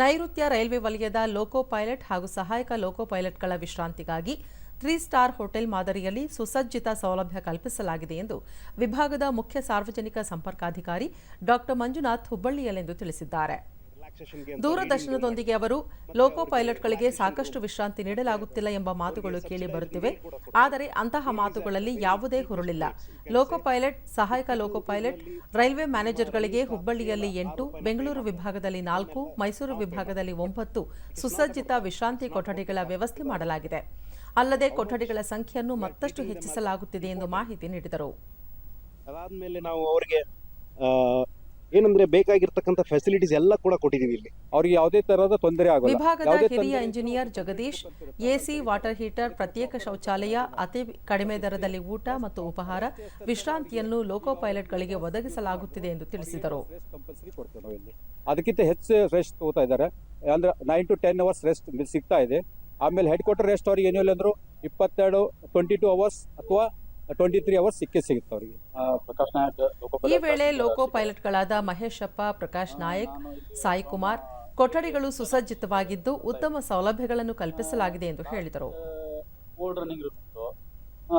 ನೈಋತ್ಯ ರೈಲ್ವೆ ವಲಯದ ಲೋಕೋ ಪೈಲಟ್ ಹಾಗೂ ಸಹಾಯಕ ಲೋಕೋ ಪೈಲಟ್ಗಳ ವಿಶ್ರಾಂತಿಗಾಗಿ ತ್ರೀ ಸ್ಟಾರ್ ಹೋಟೆಲ್ ಮಾದರಿಯಲ್ಲಿ ಸುಸಜ್ಜಿತ ಸೌಲಭ್ಯ ಕಲ್ಪಿಸಲಾಗಿದೆ ಎಂದು ವಿಭಾಗದ ಮುಖ್ಯ ಸಾರ್ವಜನಿಕ ಸಂಪರ್ಕಾಧಿಕಾರಿ ಡಾಕ್ಟರ್ ಮಂಜುನಾಥ್ ಹುಬ್ಬಳ್ಳಿಯಲ್ಲಿಂದು ತಿಳಿಸಿದ್ದಾರೆ. ದೂರದರ್ಶನದೊಂದಿಗೆ ಅವರು ಲೋಕೋ ಪೈಲಟ್ಗಳಿಗೆ ಸಾಕಷ್ಟು ವಿಶ್ರಾಂತಿ ನೀಡಲಾಗುತ್ತಿಲ್ಲ ಎಂಬ ಮಾತುಗಳು ಕೇಳಿ ಬರುತ್ತಿವೆ. ಆದರೆ ಅಂತಹ ಮಾತುಗಳಲ್ಲಿ ಯಾವುದೇ ಹುರುಳಿಲ್ಲ. ಲೋಕೋ ಪೈಲಟ್ ಸಹಾಯಕ ಲೋಕೋ ಪೈಲಟ್ ರೈಲ್ವೆ ಮ್ಯಾನೇಜರ್ಗಳಿಗೆ ಹುಬ್ಬಳ್ಳಿಯಲ್ಲಿ ಎಂಟು ಬೆಂಗಳೂರು ವಿಭಾಗದಲ್ಲಿ ನಾಲ್ಕು ಮೈಸೂರು ವಿಭಾಗದಲ್ಲಿ ಒಂಬತ್ತು ಸುಸಜ್ಜಿತ ವಿಶ್ರಾಂತಿ ಕೊಠಡಿಗಳ ವ್ಯವಸ್ಥೆ ಮಾಡಲಾಗಿದೆ. ಅಲ್ಲದೆ ಕೊಠಡಿಗಳ ಸಂಖ್ಯೆಯನ್ನು ಮತ್ತಷ್ಟು ಹೆಚ್ಚಿಸಲಾಗುತ್ತಿದೆ ಎಂದು ಮಾಹಿತಿ ನೀಡಿದರು. ಅದಾದ್ಮೇಲೆ ನಾವು ಅವರಿಗೆ ಏನಂದ್ರೆ ಬೇಕಾಗಿರ್ತಕ್ಕಂಥ ಫೆಸಿಲಿಟೀಸ್ ಎಲ್ಲ ಕೂಡ ಕೊಟ್ಟಿದೀವಿ ಇಲ್ಲಿ. ಅವ್ರಿಗೆ ಯಾವುದೇ ತರಹದ ತೊಂದರೆ ಆಗಲ್ಲ. ವಿಭಾಗದ ಹಿರಿಯ engineer Jagadish AC water heater ಪ್ರತ್ಯೇಕ ಶೌಚಾಲಯ ಅತಿ ಕಡಿಮೆ ದರದಲ್ಲಿ ಊಟ ಮತ್ತು ಉಪಹಾರ ವಿಶ್ರಾಂತಿಯನ್ನು ಲೋಕೋ ಪೈಲಟ್ಗಳಿಗೆ ಒದಗಿಸಲಾಗುತ್ತಿದೆ ಎಂದು ತಿಳಿಸಿದರು. ಅದಕ್ಕಿಂತ ಹೆಚ್ಚು ರೆಸ್ಟ್ ತಗೋತಾ ಇದ್ದಾರೆ. ಅಂದ್ರೆ nine to ten hours rest ಸಿಗ್ತಾ ಇದೆ. ಆಮೇಲೆ ಹೆಡ್ ಕ್ವಾರ್ಟರ್ ರೆಸ್ಟ್ ಅವ್ರಿಗೆ ಇಲ್ಲ ಅಂದ್ರು ಇಪ್ಪತ್ತೆರಡು ಟ್ವೆಂಟಿ ಟೂ ಅವರ್ಸ್ ಅಥವಾ ಟ್ವೆಂಟಿ ತ್ರೀ ಅವರ್ಸ್ ಸಿಕ್ಕೇ ಸಿಗುತ್ತೆ ಅವರಿಗೆ. ಪ್ರಕಾಶ್ ನಾಯಕ್ ಲೋಕೋ ಈ ವೇಳೆ ಲೋಕೋ ಪೈಲಟ್ಗಳಾದ ಮಹೇಶಪ್ಪ ಪ್ರಕಾಶ್ ನಾಯಕ್ ಸಾಯಿ ಕುಮಾರ್ ಕೊಠಡಿಗಳು ಸುಸಜ್ಜಿತವಾಗಿದ್ದು ಉತ್ತಮ ಸೌಲಭ್ಯಗಳನ್ನು ಕಲ್ಪಿಸಲಾಗಿದೆ ಎಂದು ಹೇಳಿದರು. ಓಲ್ಡ್ ರನ್ನಿಂಗ್ ರೂಮ್ ಇತ್ತು.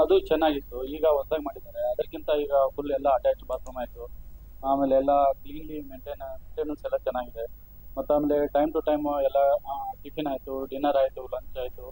ಅದು ಚೆನ್ನಾಗಿತ್ತು. ಈಗ ಹೊಸದಾಗಿ ಮಾಡಿದ್ದಾರೆ. ಅದಕ್ಕಿಂತ ಈಗ ಫುಲ್ ಎಲ್ಲ ಅಟ್ಯಾಚ್ ಬಾತ್ರೂಮ್ ಆಯಿತು. ಆಮೇಲೆ ಎಲ್ಲ ಕ್ಲೀನ್ಲಿ ಮೇಂಟೈನ್ ಮೇಂಟೆನೆನ್ಸ್ ಎಲ್ಲ ಚೆನ್ನಾಗಿದೆ. ಮತ್ತು ಆಮೇಲೆ ಟೈಮ್ ಟು ಟೈಮ್ ಎಲ್ಲ ಟಿಫಿನ್ ಆಯಿತು ಡಿನ್ನರ್ ಆಯಿತು ಲಂಚ್ ಆಯಿತು.